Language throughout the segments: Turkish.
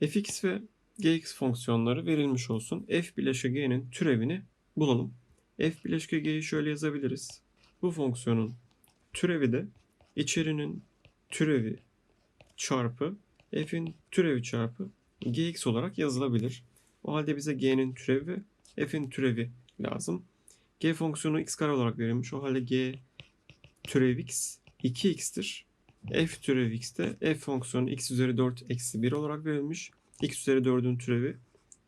fx ve gx fonksiyonları verilmiş olsun. f bileşke g'nin türevini bulalım. f bileşke g'yi şöyle yazabiliriz. Bu fonksiyonun türevi de içerinin türevi çarpı f'in türevi çarpı gx olarak yazılabilir. O halde bize g'nin türevi ve f'in türevi lazım. g fonksiyonu x kare olarak verilmiş. O halde g türev x 2x'tir. f türev x de f fonksiyonu x üzeri 4 eksi 1 olarak verilmiş. X üzeri 4'ün türevi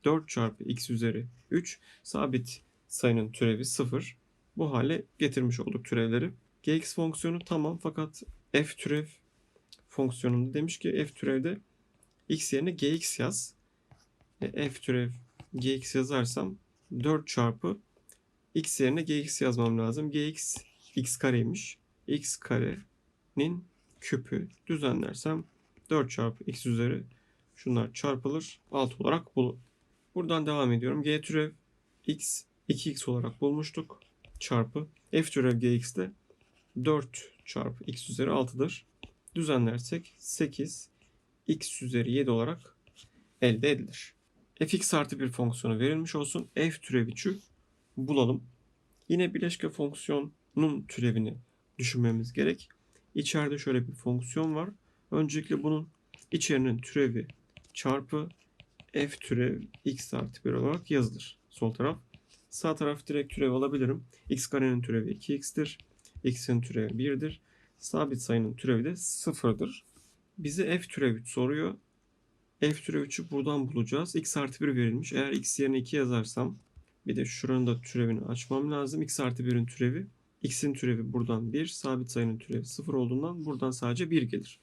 4 çarpı x üzeri 3 sabit sayının türevi 0. Bu hale getirmiş olduk türevleri. gx fonksiyonu tamam fakat f türev fonksiyonunda demiş ki f türevde x yerine gx yaz. E, f türev gx yazarsam 4 çarpı x yerine gx yazmam lazım. gx x kareymiş. x karenin küpü düzenlersem 4 çarpı x üzeri şunlar çarpılır 6 olarak bulur. Buradan devam ediyorum. g türev x 2x olarak bulmuştuk. Çarpı f türev gx de 4 çarpı x üzeri 6'dır. Düzenlersek 8 x üzeri 7 olarak elde edilir. fx artı bir fonksiyonu verilmiş olsun. f türev 3'ü bulalım. Yine bileşke fonksiyonun türevini düşünmemiz gerek. İçeride şöyle bir fonksiyon var. Öncelikle bunun içerinin türevi çarpı f türev x artı 1 olarak yazılır. Sol taraf. Sağ taraf direkt türev alabilirim. x karenin türevi 2x'tir. x'in türevi 1'dir. Sabit sayının türevi de 0'dır. Bize f türev 3 soruyor. f türev 3'ü buradan bulacağız. x artı 1 verilmiş. Eğer x yerine 2 yazarsam bir de şuranın da türevini açmam lazım. x artı 1'in türevi. x'in türevi buradan 1. Sabit sayının türevi 0 olduğundan buradan sadece 1 gelir.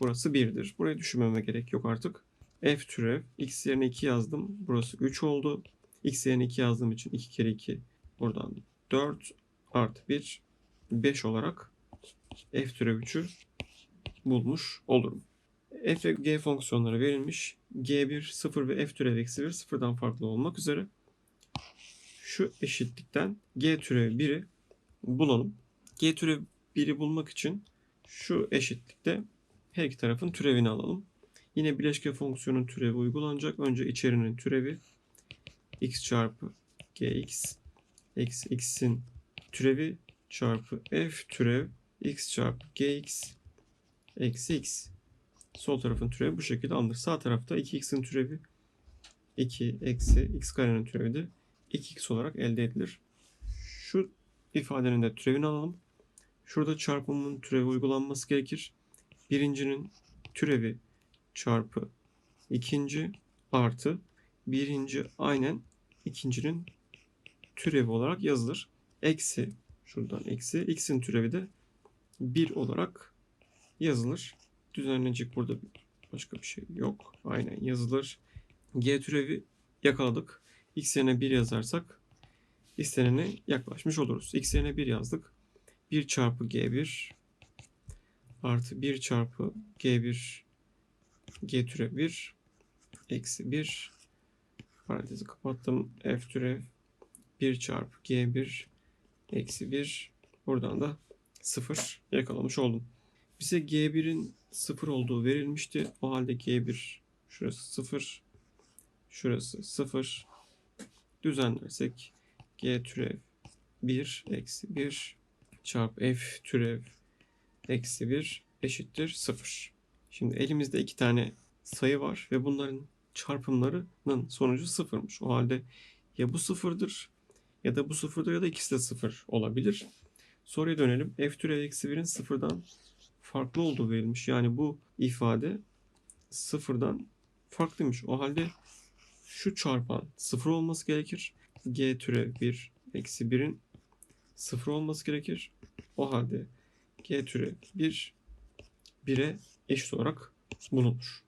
Burası 1'dir. Burayı düşünmeme gerek yok artık. F türev. x yerine 2 yazdım. Burası 3 oldu. x yerine 2 yazdığım için 2 kere 2 buradan 4 artı 1 5 olarak f türev 3'ü bulmuş olurum. f ve g fonksiyonları verilmiş. g1 0 ve f türev eksi 1 sıfırdan farklı olmak üzere şu eşitlikten g türev 1'i bulalım. G türev 1'i bulmak için şu eşitlikte her iki tarafın türevini alalım. Yine bileşke fonksiyonun türevi uygulanacak. Önce içerinin türevi x çarpı gx eksi x'in türevi çarpı f türev x çarpı gx eksi x. Sol tarafın türevi bu şekilde alınır. Sağ tarafta 2x'in türevi 2 eksi x karenin türevi de 2x olarak elde edilir. Şu ifadenin de türevini alalım. Şurada çarpımın türevi uygulanması gerekir. Birincinin türevi çarpı ikinci artı birinci aynen ikincinin türevi olarak yazılır. Eksi şuradan eksi x'in türevi de 1 olarak yazılır. Düzenlenecek burada başka bir şey yok. Aynen yazılır. G türevi yakaladık. X yerine 1 yazarsak istenene yaklaşmış oluruz. X yerine 1 yazdık. 1 çarpı G1 artı 1 çarpı G1 G türev 1 eksi 1 parantezi kapattım. F türev 1 çarpı G1 eksi 1 buradan da 0 yakalamış oldum. Bize G1'in 0 olduğu verilmişti. O halde G1 şurası 0 şurası 0 düzenlersek G türev 1 eksi 1 çarpı F türev eksi 1 eşittir 0. Şimdi elimizde iki tane sayı var ve bunların çarpımlarının sonucu sıfırmış. O halde ya bu sıfırdır ya da bu sıfırdır ya da ikisi de sıfır olabilir. Soruya dönelim. F türev eksi 1'in sıfırdan farklı olduğu verilmiş. Yani bu ifade sıfırdan farklıymış. O halde şu çarpan sıfır olması gerekir. G türev 1 eksi 1'in sıfır olması gerekir. O halde G türev 1 1'e eşit olarak bulunur.